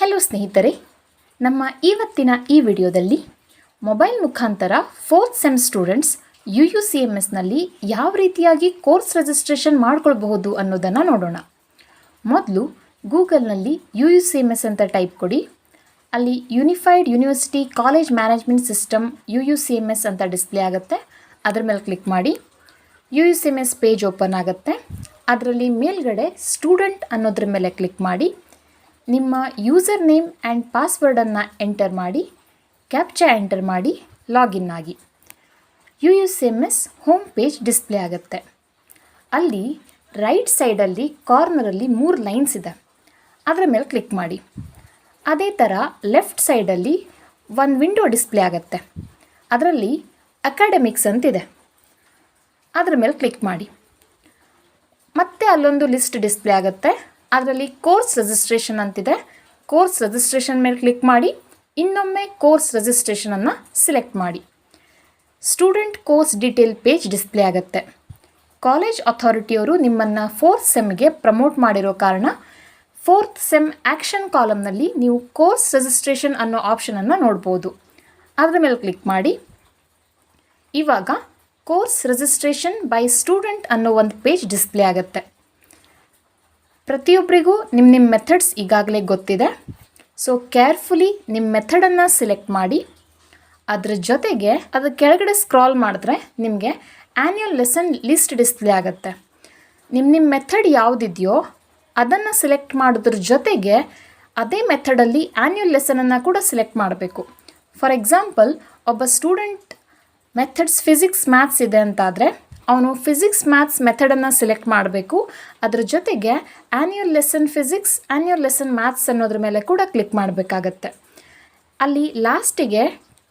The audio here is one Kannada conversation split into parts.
ಹಲೋ ಸ್ನೇಹಿತರೆ, ನಮ್ಮ ಇವತ್ತಿನ ಈ ವಿಡಿಯೋದಲ್ಲಿ ಮೊಬೈಲ್ ಮುಖಾಂತರ fourth sem students U U C M ಎಸ್ನಲ್ಲಿ ಯಾವ ರೀತಿಯಾಗಿ ಕೋರ್ಸ್ ರಿಜಿಸ್ಟ್ರೇಷನ್ ಮಾಡ್ಕೊಳ್ಬಹುದು ಅನ್ನೋದನ್ನು ನೋಡೋಣ. ಮೊದಲು ಗೂಗಲ್ನಲ್ಲಿ U U C M S ಅಂತ ಟೈಪ್ ಕೊಡಿ. ಅಲ್ಲಿ unified university college management system U U C M S ಅಂತ ಡಿಸ್ಪ್ಲೇ ಆಗುತ್ತೆ. ಅದರ ಮೇಲೆ ಕ್ಲಿಕ್ ಮಾಡಿ. U U C M S page open ಆಗುತ್ತೆ. ಅದರಲ್ಲಿ ಮೇಲ್ಗಡೆ ಸ್ಟೂಡೆಂಟ್ ಅನ್ನೋದ್ರ ಮೇಲೆ ಕ್ಲಿಕ್ ಮಾಡಿ. ನಿಮ್ಮ ಯೂಸರ್ ನೇಮ್ ಆ್ಯಂಡ್ ಪಾಸ್ವರ್ಡನ್ನು ಎಂಟರ್ ಮಾಡಿ, ಕ್ಯಾಪ್ಚಾ ಎಂಟರ್ ಮಾಡಿ, ಲಾಗಿನ್ ಆಗಿ. U U C M S home page display ಆಗುತ್ತೆ. ಅಲ್ಲಿ ರೈಟ್ ಸೈಡಲ್ಲಿ ಕಾರ್ನರಲ್ಲಿ ಮೂರು ಲೈನ್ಸ್ ಇದೆ. ಅದರ ಮೇಲೆ ಕ್ಲಿಕ್ ಮಾಡಿ. ಅದೇ ಥರ ಲೆಫ್ಟ್ ಸೈಡಲ್ಲಿ ಒಂದು ವಿಂಡೋ ಡಿಸ್ಪ್ಲೇ ಆಗುತ್ತೆ. ಅದರಲ್ಲಿ ಅಕಾಡೆಮಿಕ್ಸ್ ಅಂತಿದೆ ಅದರ ಮೇಲೆ ಕ್ಲಿಕ್ ಮಾಡಿ. ಮತ್ತೆ ಅಲ್ಲೊಂದು ಲಿಸ್ಟ್ ಡಿಸ್ಪ್ಲೇ ಆಗುತ್ತೆ. ಅದರಲ್ಲಿ ಕೋರ್ಸ್ ರಿಜಿಸ್ಟ್ರೇಷನ್ ಅಂತಿದೆ. ಕೋರ್ಸ್ ರಿಜಿಸ್ಟ್ರೇಷನ್ ಮೇಲೆ ಕ್ಲಿಕ್ ಮಾಡಿ, ಇನ್ನೊಮ್ಮೆ ಕೋರ್ಸ್ ರಿಜಿಸ್ಟ್ರೇಷನನ್ನು ಸಿಲೆಕ್ಟ್ ಮಾಡಿ. Student course detail page display ಆಗುತ್ತೆ. ಕಾಲೇಜ್ ಅಥಾರಿಟಿಯವರು ನಿಮ್ಮನ್ನು ಫೋರ್ತ್ ಸೆಮ್ಗೆ ಪ್ರಮೋಟ್ ಮಾಡಿರೋ ಕಾರಣ ಫೋರ್ತ್ ಸೆಮ್ ಆ್ಯಕ್ಷನ್ ಕಾಲಮ್ನಲ್ಲಿ ನೀವು ಕೋರ್ಸ್ ರಿಜಿಸ್ಟ್ರೇಷನ್ ಅನ್ನೋ ಆಪ್ಷನನ್ನು ನೋಡ್ಬೋದು. ಅದರ ಮೇಲೆ ಕ್ಲಿಕ್ ಮಾಡಿ. ಇವಾಗ ಕೋರ್ಸ್ ರಿಜಿಸ್ಟ್ರೇಷನ್ ಬೈ ಸ್ಟೂಡೆಂಟ್ ಅನ್ನೋ ಒಂದು ಪೇಜ್ ಡಿಸ್ಪ್ಲೇ ಆಗುತ್ತೆ. ಪ್ರತಿಯೊಬ್ಬರಿಗೂ ನಿಮ್ಮ ನಿಮ್ಮ ಮೆಥಡ್ಸ್ ಈಗಾಗಲೇ ಗೊತ್ತಿದೆ. ಸೊ ಕೇರ್ಫುಲಿ ನಿಮ್ಮ ಮೆಥಡನ್ನು ಸೆಲೆಕ್ಟ್ ಮಾಡಿ. ಅದರ ಜೊತೆಗೆ ಅದ್ರ ಕೆಳಗಡೆ ಸ್ಕ್ರಾಲ್ ಮಾಡಿದ್ರೆ ನಿಮಗೆ ಆ್ಯನ್ಯುಯಲ್ ಲೆಸನ್ ಲಿಸ್ಟ್ ಡಿಸ್ಪ್ಲೇ ಆಗುತ್ತೆ. ನಿಮ್ಮ ನಿಮ್ಮ ಮೆಥಡ್ ಯಾವುದಿದೆಯೋ ಅದನ್ನು ಸೆಲೆಕ್ಟ್ ಮಾಡೋದ್ರ ಜೊತೆಗೆ ಅದೇ ಮೆಥಡಲ್ಲಿ ಆ್ಯನ್ಯುಯಲ್ ಲೆಸನನ್ನು ಕೂಡ ಸೆಲೆಕ್ಟ್ ಮಾಡಬೇಕು. ಫಾರ್ ಎಕ್ಸಾಂಪಲ್ ಒಬ್ಬ ಸ್ಟೂಡೆಂಟ್ ಮೆಥಡ್ಸ್ ಫಿಸಿಕ್ಸ್ ಮ್ಯಾಥ್ಸ್ ಇದೆ ಅಂತಾದರೆ ಅವನು ಫಿಸಿಕ್ಸ್ ಮ್ಯಾಥ್ಸ್ ಮೆಥಡನ್ನು ಸೆಲೆಕ್ಟ್ ಮಾಡಬೇಕು. ಅದರ ಜೊತೆಗೆ annual lesson physics annual lesson maths ಅನ್ನೋದ್ರ ಮೇಲೆ ಕೂಡ ಕ್ಲಿಕ್ ಮಾಡಬೇಕಾಗತ್ತೆ. ಅಲ್ಲಿ ಲಾಸ್ಟಿಗೆ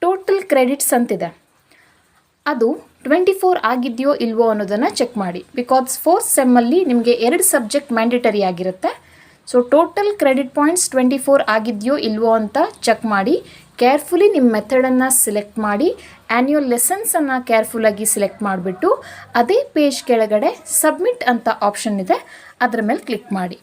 ಟೋಟಲ್ ಕ್ರೆಡಿಟ್ಸ್ ಅಂತಿದೆ. ಅದು ಟ್ವೆಂಟಿ ಫೋರ್ ಆಗಿದೆಯೋ ಇಲ್ವೋ ಅನ್ನೋದನ್ನು ಚೆಕ್ ಮಾಡಿ. ಬಿಕಾಸ್ ಫೋರ್ತ್ ಸೆಮ್ಮಲ್ಲಿ ನಿಮಗೆ ಎರಡು ಸಬ್ಜೆಕ್ಟ್ ಮ್ಯಾಂಡೇಟರಿ ಆಗಿರುತ್ತೆ. So total credit points twenty four ಆಗಿದೆಯೋ ಇಲ್ವೋ ಅಂತ ಚೆಕ್ ಮಾಡಿ. ಕೇರ್ಫುಲಿ ನಿಮ್ಮ ಮೆಥಡನ್ನು ಸೆಲೆಕ್ಟ್ ಮಾಡಿ. ಆ್ಯನ್ಯುಯಲ್ ಲೆಸನ್ಸನ್ನು ಕೇರ್ಫುಲ್ಲಾಗಿ ಸೆಲೆಕ್ಟ್ ಮಾಡಿಬಿಟ್ಟು, ಅದೇ ಪೇಜ್ ಕೆಳಗಡೆ ಸಬ್ಮಿಟ್ ಅಂತ ಆಪ್ಷನ್ ಇದೆ. ಅದರ ಮೇಲೆ ಕ್ಲಿಕ್ ಮಾಡಿ.